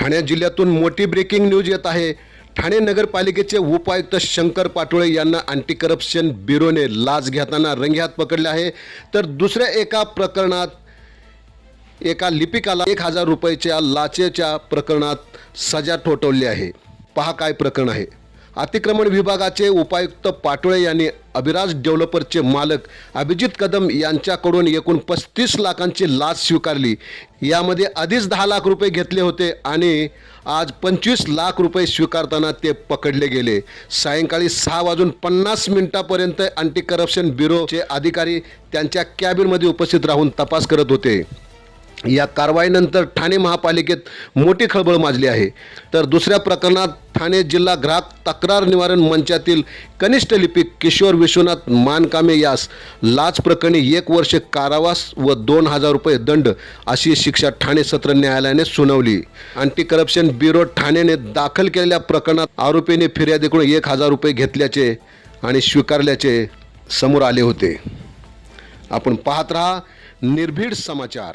ठाणे जिल्ह्यातून मोठी breaking news येत आहे. ठाणे नगरपालिकेचे उपायुक्त शंकर पाटोळे यांना अँटी करप्शन ब्युरोने लाच घेताना रंगेहात पकडले आहे. तर दुसऱ्या एका प्रकरणात एका लिपिकाला एक हजार रुपयाच्या लाचेच्या प्रकरणात सजा ठोठवली आहे. पहा काय प्रकरण आहे. अतिक्रमण विभागाचे उपायुक्त पाटोळे यांनी अभिराज डेव्हलपरचे मालक अभिजित कदम यांच्याकडून एकूण पस्तीस लाखांची लाच स्वीकारली. यामध्ये आधीच दहा लाख रुपये घेतले होते आणि आज पंचवीस लाख रुपये स्वीकारताना ते पकडले गेले. सायंकाळी सहा वाजून पन्नास मिनिटापर्यंत अँटी करप्शन ब्युरोचे अधिकारी त्यांच्या कॅबिनमध्ये उपस्थित राहून तपास करत होते. या कारवाईनंतर ठाणे महापालिकेत मोठी खळबळ माजली आहे. तर दुसऱ्या प्रकरणात ठाणे जिल्हा ग्राहक तक्रार निवारण मंचातील कनिष्ठ लिपिक किशोर विश्वनाथ मानकामे यास लाच प्रकरणी एक वर्ष कारावास व दोन हजार रुपये दंड अशी शिक्षा ठाणे सत्र न्यायालयाने सुनावली. अँटी करप्शन ब्युरो ठाणेने दाखल केलेल्या प्रकरणात आरोपीने फिर्यादीकडून एक हजार रुपये घेतल्याचे आणि स्वीकारल्याचे समोर आले होते. आपण पाहत राहा निर्भीड समाचार.